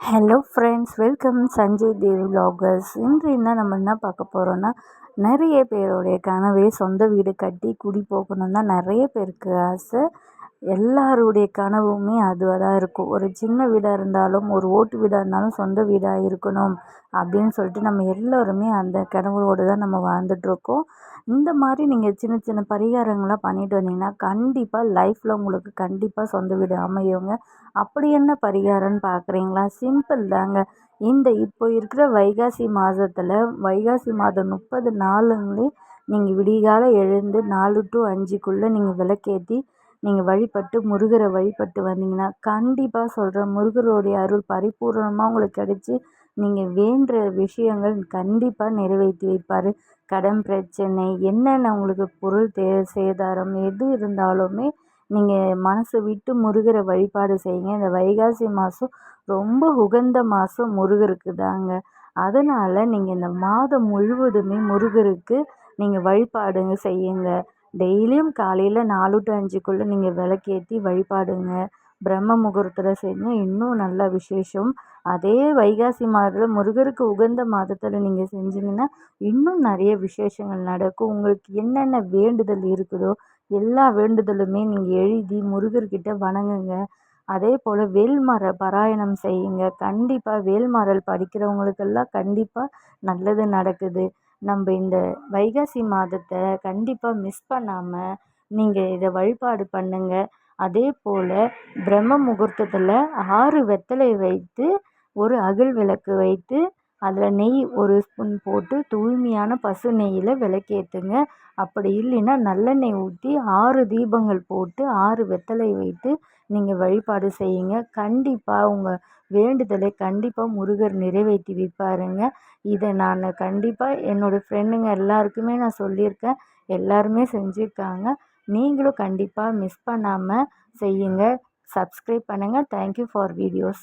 Hello friends welcome Sanjay Dev vloggers. இன்று என்ன நம்ம என்ன பார்க்க போகிறோன்னா நிறைய பேருடைய கனவே சொந்த வீடு கட்டி குடி போகணும் தான் நிறைய பேருக்கு ஆசை. எல்லாருடைய கனவுமே அதுவாக தான் இருக்கும். ஒரு சின்ன வீடாக இருந்தாலும் ஒரு ஓட்டு வீடாக இருந்தாலும் சொந்த வீடாக இருக்கணும் அப்படின்னு சொல்லிட்டு நம்ம எல்லோருமே அந்த கனவோடு தான் நம்ம வாழ்ந்துட்டுருக்கோம் இந்த மாதிரி நீங்கள் சின்ன சின்ன பரிகாரங்களாக பண்ணிட்டு வந்தீங்கன்னா கண்டிப்பாக லைஃப்பில் உங்களுக்கு கண்டிப்பாக சொந்த வீடு அமையுங்க. அப்படி என்ன பரிகாரம்னு பார்க்குறீங்களா சிம்பிள் தாங்க. இந்த இப்போ இருக்கிற வைகாசி மாதத்தில் வைகாசி மாதம் முப்பது நாளுங்களே நீங்கள் விடிகால எழுந்து நாலு டு அஞ்சுக்குள்ளே நீங்கள் விளக்கேற்றி நீங்கள் வழிபட்டு முருகரை வழிபட்டு வந்தீங்கன்னா கண்டிப்பாக சொல்கிறேன் முருகருடைய அருள் பரிபூர்ணமாக உங்களுக்கு கிடச்சி நீங்கள் வேண்டுற விஷயங்கள் கண்டிப்பாக நிறைவேற்றி வைப்பார் கடன் பிரச்சனை என்னென்ன உங்களுக்கு பொருள் தே சேதாரம் எது இருந்தாலுமே நீங்கள் மனசை விட்டு முருகரை வழிபாடு செய்யுங்க. இந்த வைகாசி மாதம் ரொம்ப உகந்த மாதம் முருகருக்கு தாங்க. அதனால் நீங்கள் இந்த மாதம் முழுவதுமே முருகருக்கு நீங்கள் வழிபாடுங்க செய்யுங்க. டெய்லியும் காலையில் நாலு டு அஞ்சுக்குள்ளே நீங்கள் விளக்கேற்றி வழிபாடுங்க. பிரம்ம முகூர்த்தத்தில் செஞ்சால் இன்னும் நல்ல விசேஷம். அதே வைகாசி மாதத்தில் முருகருக்கு உகந்த மாதத்தில் நீங்கள் செஞ்சீங்கன்னா இன்னும் நிறைய விசேஷங்கள் நடக்கும். உங்களுக்கு என்னென்ன வேண்டுதல் இருக்குதோ எல்லா வேண்டுதலுமே நீங்கள் எழுதி முருகர்கிட்ட வணங்குங்க. அதே போல் வேல்மர பாராயணம் செய்யுங்க. கண்டிப்பாக வேல்மரல் படிக்கிறவங்களுக்கெல்லாம் கண்டிப்பாக நல்லது நடக்குது. நம்ம இந்த வைகாசி மாதத்தை கண்டிப்பாக மிஸ் பண்ணாமல் நீங்கள் இதை வழிபாடு பண்ணுங்கள் அதே போல் பிரம்ம முகூர்த்தத்தில் ஆறு வெத்தலை வைத்து ஒரு அகல் விளக்கு வைத்து அதில் நெய் ஒரு ஸ்பூன் போட்டு தூய்மையான பசு நெய்யில் விளக்கேற்றுங்க அப்படி இல்லைன்னா நல்லெண்ணெய் ஊற்றி ஆறு தீபங்கள் போட்டு ஆறு வெத்தலை வைத்து நீங்கள் வழிபாடு செய்யுங்க. கண்டிப்பாக உங்கள் வேண்டுதலை கண்டிப்பாக முருகர் நிறைவேற்றி வைப்பாருங்க. இதை நான் கண்டிப்பாக என்னோடய ஃப்ரெண்டுங்க எல்லாருக்குமே நான் சொல்லியிருக்கேன். எல்லாருமே செஞ்சுருக்காங்க. நீங்களும் கண்டிப்பாக மிஸ் பண்ணாமல் செய்யுங்க. சப்ஸ்கிரைப் பண்ணுங்கள் தேங்க்யூ ஃபார் வீடியோஸ்